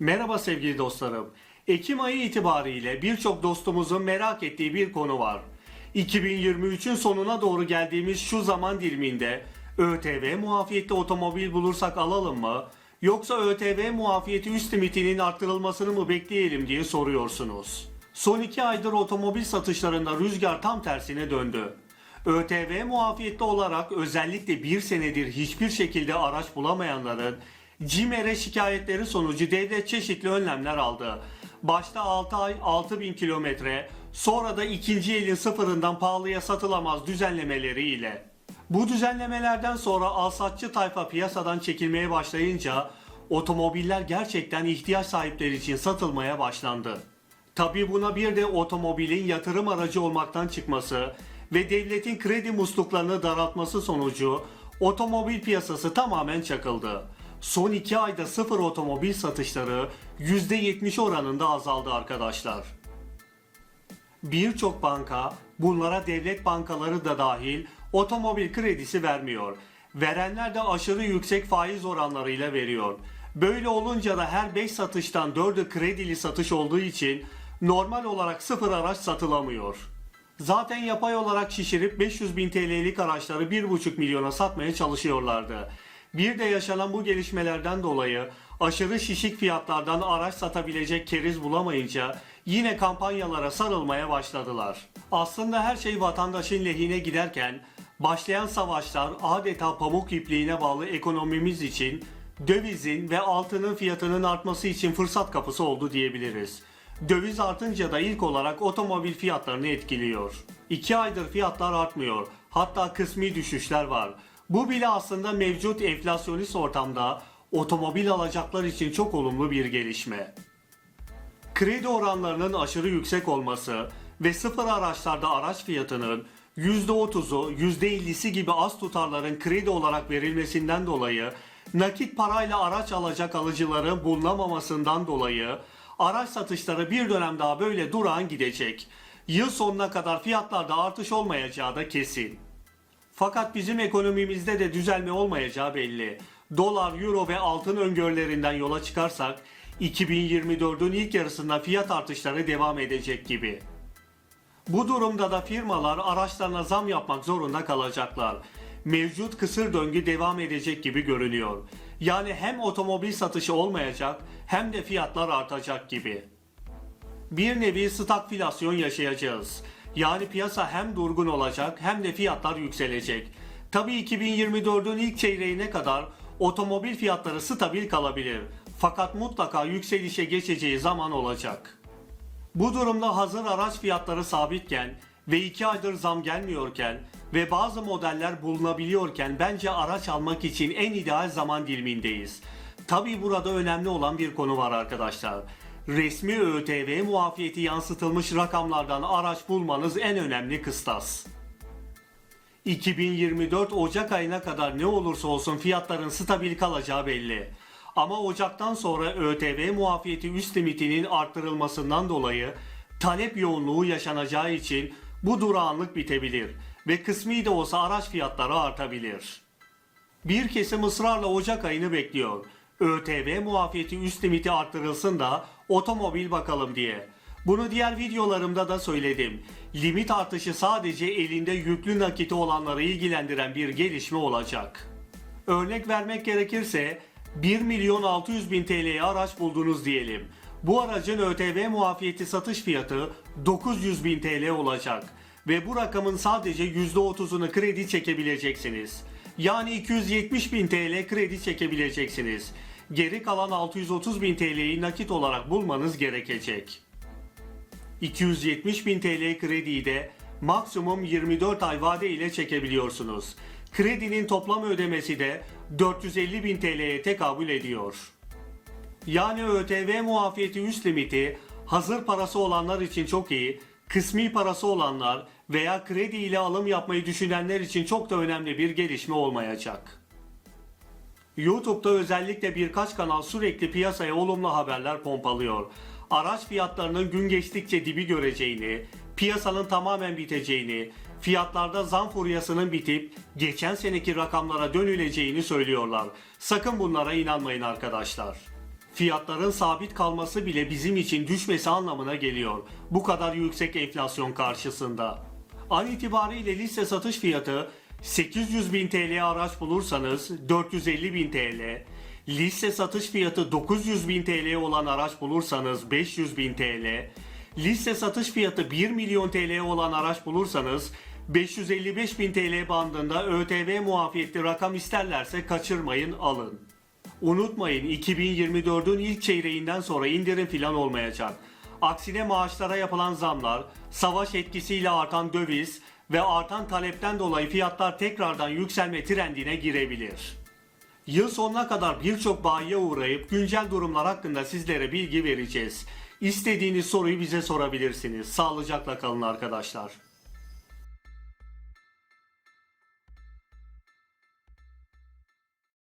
Merhaba sevgili dostlarım. Ekim ayı itibariyle birçok dostumuzun merak ettiği bir konu var. 2023'ün sonuna doğru geldiğimiz şu zaman diliminde ÖTV muafiyetli otomobil bulursak alalım mı? Yoksa ÖTV muafiyeti üst limitinin arttırılmasını mı bekleyelim diye soruyorsunuz. Son iki aydır otomobil satışlarında rüzgar tam tersine döndü. ÖTV muafiyetli olarak özellikle bir senedir hiçbir şekilde araç bulamayanların CİMER'e şikayetleri sonucu devlet çeşitli önlemler aldı. Başta 6 ay 6000 kilometre, sonra da ikinci elin sıfırından pahalıya satılamaz düzenlemeleri ile. Bu düzenlemelerden sonra alsatçı tayfa piyasadan çekilmeye başlayınca otomobiller gerçekten ihtiyaç sahipleri için satılmaya başlandı. Tabi buna bir de otomobilin yatırım aracı olmaktan çıkması ve devletin kredi musluklarını daraltması sonucu otomobil piyasası tamamen çakıldı. Son 2 ayda sıfır otomobil satışları %70 oranında azaldı arkadaşlar. Birçok banka, bunlara devlet bankaları da dahil otomobil kredisi vermiyor. Verenler de aşırı yüksek faiz oranlarıyla veriyor. Böyle olunca da her 5 satıştan 4'ü kredili satış olduğu için normal olarak sıfır araç satılamıyor. Zaten yapay olarak şişirip 500 bin TL'lik araçları 1,5 milyona satmaya çalışıyorlardı. Bir de yaşanan bu gelişmelerden dolayı aşırı şişik fiyatlardan araç satabilecek keriz bulamayınca yine kampanyalara sarılmaya başladılar. Aslında her şey vatandaşın lehine giderken başlayan savaşlar adeta pamuk ipliğine bağlı ekonomimiz için dövizin ve altının fiyatının artması için fırsat kapısı oldu diyebiliriz. Döviz artınca da ilk olarak otomobil fiyatlarını etkiliyor. 2 aydır fiyatlar artmıyor. Hatta kısmi düşüşler var. Bu bile aslında mevcut enflasyonist ortamda otomobil alacaklar için çok olumlu bir gelişme. Kredi oranlarının aşırı yüksek olması ve sıfır araçlarda araç fiyatının %30'u, %50'si gibi az tutarların kredi olarak verilmesinden dolayı nakit parayla araç alacak alıcıların bulunamamasından dolayı araç satışları bir dönem daha böyle durağan gidecek. Yıl sonuna kadar fiyatlarda artış olmayacağı da kesin. Fakat bizim ekonomimizde de düzelme olmayacağı belli. Dolar, euro ve altın öngörülerinden yola çıkarsak 2024'ün ilk yarısında fiyat artışları devam edecek gibi. Bu durumda da firmalar araçlarına zam yapmak zorunda kalacaklar. Mevcut kısır döngü devam edecek gibi görünüyor. Yani hem otomobil satışı olmayacak hem de fiyatlar artacak gibi. Bir nevi stagflasyon yaşayacağız. Yani piyasa hem durgun olacak hem de fiyatlar yükselecek. Tabii 2024'ün ilk çeyreğine kadar otomobil fiyatları stabil kalabilir. Fakat mutlaka yükselişe geçeceği zaman olacak. Bu durumda hazır araç fiyatları sabitken ve 2 aydır zam gelmiyorken ve bazı modeller bulunabiliyorken bence araç almak için en ideal zaman dilimindeyiz. Tabi burada önemli olan bir konu var arkadaşlar. Resmi ÖTV muafiyeti yansıtılmış rakamlardan araç bulmanız en önemli kıstas. 2024 Ocak ayına kadar ne olursa olsun fiyatların stabil kalacağı belli. Ama Ocak'tan sonra ÖTV muafiyeti üst limitinin arttırılmasından dolayı talep yoğunluğu yaşanacağı için bu durağanlık bitebilir ve kısmi de olsa araç fiyatları artabilir. Bir kesim ısrarla Ocak ayını bekliyor. ÖTV muafiyeti üst limiti arttırılsın da otomobil bakalım diye. Bunu diğer videolarımda da söyledim. Limit artışı sadece elinde yüklü nakiti olanları ilgilendiren bir gelişme olacak. Örnek vermek gerekirse 1 milyon 600 bin TL'ye araç buldunuz diyelim. Bu aracın ÖTV muafiyeti satış fiyatı 900 bin TL olacak ve bu rakamın sadece %30'unu kredi çekebileceksiniz. Yani 270 bin TL kredi çekebileceksiniz. Geri kalan 630 bin TL'yi nakit olarak bulmanız gerekecek. 270 bin TL krediyi de maksimum 24 ay vade ile çekebiliyorsunuz. Kredinin toplam ödemesi de 450 bin TL'ye tekabül ediyor. Yani ÖTV muafiyeti üst limiti hazır parası olanlar için çok iyi, kısmi parası olanlar veya kredi ile alım yapmayı düşünenler için çok da önemli bir gelişme olmayacak. YouTube'da özellikle birkaç kanal sürekli piyasaya olumlu haberler pompalıyor. Araç fiyatlarının gün geçtikçe dibi göreceğini, piyasanın tamamen biteceğini, fiyatlarda zam furyasının bitip geçen seneki rakamlara dönüleceğini söylüyorlar. Sakın bunlara inanmayın arkadaşlar. Fiyatların sabit kalması bile bizim için düşmesi anlamına geliyor. Bu kadar yüksek enflasyon karşısında. An itibariyle liste satış fiyatı 800 bin TL araç bulursanız 450 bin TL, liste satış fiyatı 900 bin TL olan araç bulursanız 500 bin TL, liste satış fiyatı 1 milyon TL olan araç bulursanız 555 bin TL bandında ÖTV muafiyetli rakam isterlerse kaçırmayın alın. Unutmayın 2024'ün ilk çeyreğinden sonra indirim filan olmayacak. Aksine maaşlara yapılan zamlar, savaş etkisiyle artan döviz ve artan talepten dolayı fiyatlar tekrardan yükselme trendine girebilir. Yıl sonuna kadar birçok bayiye uğrayıp güncel durumlar hakkında sizlere bilgi vereceğiz. İstediğiniz soruyu bize sorabilirsiniz. Sağlıcakla kalın arkadaşlar.